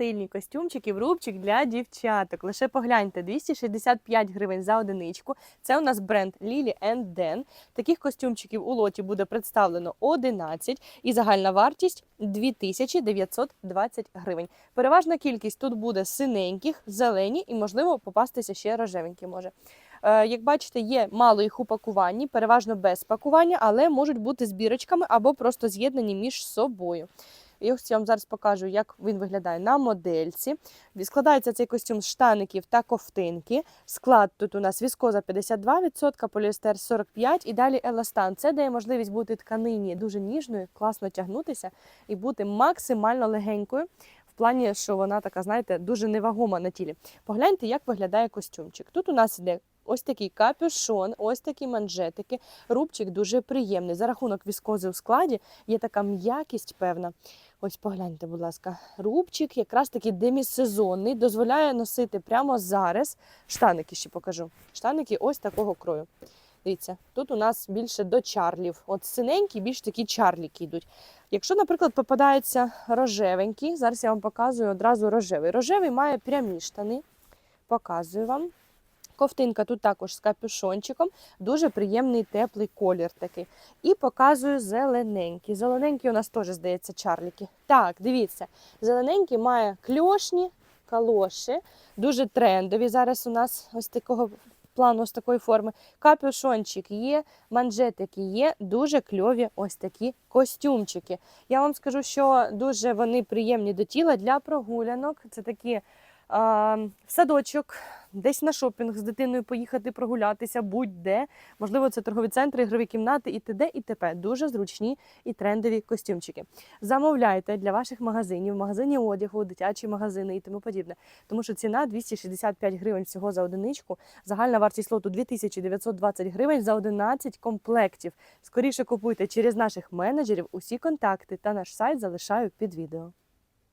стильні костюмчики в рубчик для дівчаток. Лише погляньте, 265 гривень за одиничку. Це у нас бренд Lily Den. Таких костюмчиків у лоті буде представлено 11 і загальна вартість 2920 гривень. Переважна кількість тут буде синеньких, зелені і, можливо, попастися ще рожевенькі може. Е, Як бачите, є мало їх у пакуванні, переважно без пакування, але можуть бути з бірочками або просто з'єднані між собою. Ось я вам зараз покажу, як він виглядає на модельці. Складається цей костюм з штаників та ковтинки. Склад тут у нас віскоза 52%, поліестер 45% і далі еластан. Це дає можливість бути тканині дуже ніжною, класно тягнутися і бути максимально легенькою. В плані, що вона така, знаєте, дуже невагома на тілі. Погляньте, як виглядає костюмчик. Тут у нас іде ось такий капюшон, ось такі манжетики. Рубчик дуже приємний. За рахунок віскози у складі є така м'якість певна. Ось погляньте, будь ласка, рубчик якраз таки демісезонний, дозволяє носити прямо зараз. Штаники ще покажу. Штаники ось такого крою. Дивіться, тут у нас більше до чарлів. От синенькі, більш такі чарліки йдуть. Якщо, наприклад, попадається рожевенький, зараз я вам показую одразу рожевий. Рожевий має прямі штани. Показую вам. Ковтинка тут також з капюшончиком, дуже приємний теплий колір такий. І показую зелененький. Зелененький у нас теж, здається, чарліки. Так, дивіться, зелененький має кльошні калоші, дуже трендові. Зараз у нас ось такого плану, ось такої форми. Капюшончик є, манжетики є, дуже кльові ось такі костюмчики. Я вам скажу, що дуже вони приємні до тіла для прогулянок. Це такі в садочок, десь на шопінг з дитиною поїхати прогулятися, будь-де. Можливо, це торгові центри, ігрові кімнати і т.д. і т.п. Дуже зручні і трендові костюмчики. Замовляйте для ваших магазинів, магазині одягу, дитячі магазини і тому подібне. Тому що ціна 265 гривень всього за одиничку. Загальна вартість лоту 2920 гривень за 11 комплектів. Скоріше купуйте через наших менеджерів. Усі контакти та наш сайт залишаю під відео.